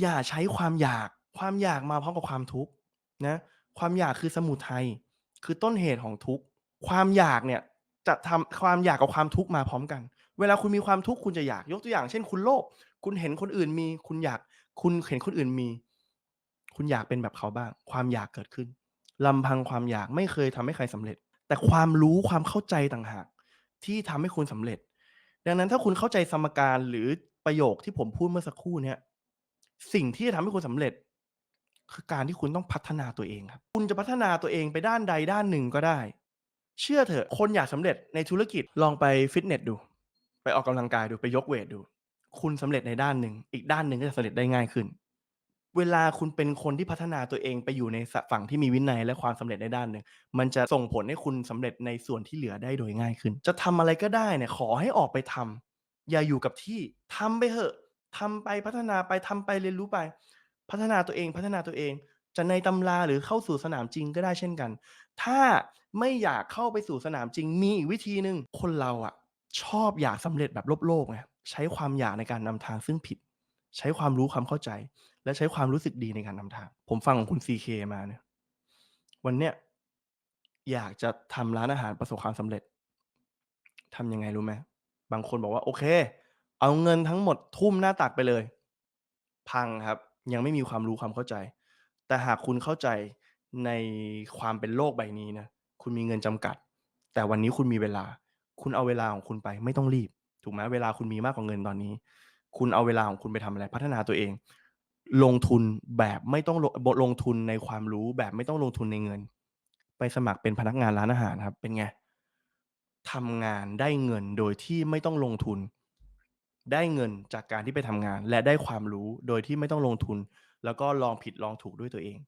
อย่าใช้ความอยาก ความอยากมาพร้อมกับความทุกข์นะ ความอยากคือสมุทัย คือต้นเหตุของทุกข์ ความอยากเนี่ยจะทำความอยากกับความทุกข์มาพร้อมกัน เวลาคุณมีความทุกข์คุณจะอยาก ยกตัวอย่างเช่น คุณโลภ คุณเห็นคนอื่นมี คุณอยาก คุณเห็นคนอื่นมี คุณอยากเป็นแบบเขาบ้าง ความอยากเกิดขึ้นลำพังความอยากไม่เคยทำให้ใครสำเร็จ แต่ความรู้ความเข้าใจต่างหาก ที่ทำให้คุณสำเร็จ ดังนั้นถ้าคุณเข้าใจสมการหรือประโยคที่ผมพูดเมื่อสักครู่เนี้ย สิ่งที่จะทำให้คุณสำเร็จ คือการที่คุณต้องพัฒนาตัวเองครับ คุณจะพัฒนาตัวเองไปด้านใดด้านหนึ่งก็ได้ เชื่อเถอะ คนอยากสำเร็จในธุรกิจลองไปฟิตเนสดู ไปออกกำลังกายดูไปยกเวตดู คุณสำเร็จในด้านหนึ่ง อีกด้านหนึ่งก็จะสำเร็จได้ง่ายขึ้น เวลาคุณเป็นคนที่พัฒนาตัวเองไปอยู่ในฝั่งที่มีวินัยและความสำเร็จในด้านหนึ่ง มันจะส่งผลให้คุณสำเร็จในส่วนที่เหลือได้โดยง่ายขึ้น จะทำอะไรก็ได้เนี่ยขอให้ออกไปทำอย่าอยู่กับที่ทำไปเถอะ ทำไปพัฒนาไปทำไปเรียนรู้ไป พัฒนาตัวเองพัฒนาตัวเอง จะในตำราหรือเข้าสู่สนามจริงก็ได้เช่นกัน ถ้าไม่อยากเข้าไปสู่สนามจริง มีอีกวิธีหนึ่งคนเราอะชอบอยากสำเร็จแบบโลภๆไงใช้ความอยากในการนำทางซึ่งผิด ใช้ความรู้ความเข้าใจ และใช้ความรู้สึกดีในการนำทาง ผมฟังของคุณ CK มาเนี่ยวันเนี้ยอยากจะทำร้านอาหารประสบความสำเร็จทำยังไงรู้ไหม?บางคนบอกว่าโอเค เอาเงินทั้งหมดทุ่มหน้าตักไปเลย พังครับ ยังไม่มีความรู้ความเข้าใจ แต่หากคุณเข้าใจในความเป็นโลกใบนี้นะคุณมีเงินจำกัด แต่วันนี้คุณมีเวลา คุณเอาเวลาของคุณไปไม่ต้องรีบ ถูกไหม?เวลาคุณมีมากกว่าเงินตอนนี้ คุณเอาเวลาของคุณไปทำอะไร?พัฒนาตัวเอง ลงทุนแบบไม่ต้องลงลงทุนในความรู้แบบไม่ต้องลงทุนในเงิน ไปสมัครเป็นพนักงานร้านอาหารครับ เป็นไง?ทำงานได้เงินโดยที่ไม่ต้องลงทุน ได้เงินจากการที่ไปทำงาน และได้ความรู้โดยที่ไม่ต้องลงทุน แล้วก็ลองผิดลองถูกด้วยตัวเอง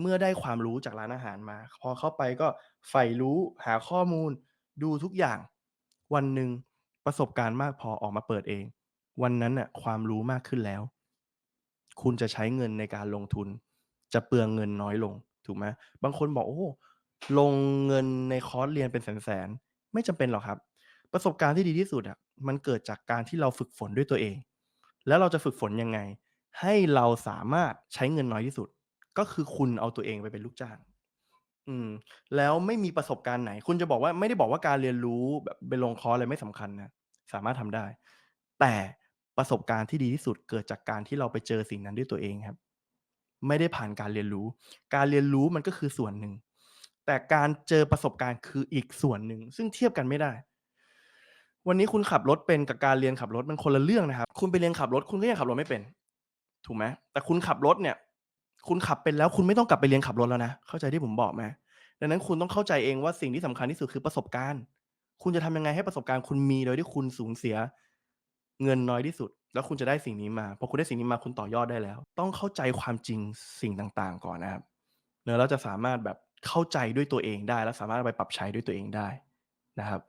เมื่อได้ความรู้จากร้านอาหารมา พอเข้าไปก็ใฝ่รู้หาข้อมูล ดูทุกอย่าง วันหนึ่งประสบการณ์มากพอออกมาเปิดเอง วันนั้นน่ะความรู้มากขึ้นแล้ว คุณจะใช้เงินในการลงทุน จะเปลืองเงินน้อยลงถูกไหม?บางคนบอกโอ้ลงเงินในคอร์สเรียนเป็นแสนๆไม่จำเป็นหรอกครับ ประสบการณ์ที่ดีที่สุดอะมันเกิดจากการที่เราฝึกฝนด้วยตัวเอง แล้วเราจะฝึกฝนยังไง?ให้เราสามารถใช้เงินน้อยที่สุด ก็คือคุณเอาตัวเองไปเป็นลูกจ้าง อืม แล้วไม่มีประสบการณ์ไหน คุณจะบอกว่าไม่ได้บอกว่าการเรียนรู้แบบไปลงคอร์สอะไรไม่สำคัญนะสามารถทำได้ แต่ประสบการณ์ที่ดีที่สุดเกิดจากการที่เราไปเจอสิ่งนั้นด้วยตัวเองครับ ไม่ได้ผ่านการเรียนรู้ การเรียนรู้มันก็คือส่วนหนึ่งแต่การเจอประสบการณ์คืออีกส่วนหนึ่ง ซึ่งเทียบกันไม่ได้ วันนี้คุณขับรถเป็นกับการเรียนขับรถมันคนละเรื่องนะครับ คุณไปเรียนขับรถคุณก็ยังขับรถไม่เป็น ถูกไหม?แต่คุณขับรถเนี่ย คุณขับเป็นแล้วคุณไม่ต้องกลับไปเรียนขับรถแล้วนะ เข้าใจที่ผมบอกไหม?ดังนั้นคุณต้องเข้าใจเองว่าสิ่งที่สำคัญที่สุดคือประสบการณ์ คุณจะทำยังไงให้ประสบการณ์คุณมีโดยที่คุณสูญเสีย เงินน้อยที่สุด แล้วคุณจะได้สิ่งนี้มาพอคุณได้สิ่งนี้มาคุณต่อยอดได้แล้ว ต้องเข้าใจความจริงสิ่งต่างๆ ก่อนนะครับแล้วเราจะสามารถแบบเข้าใจด้วยตัวเองได้ และสามารถไปปรับใช้ด้วยตัวเองได้นะครับ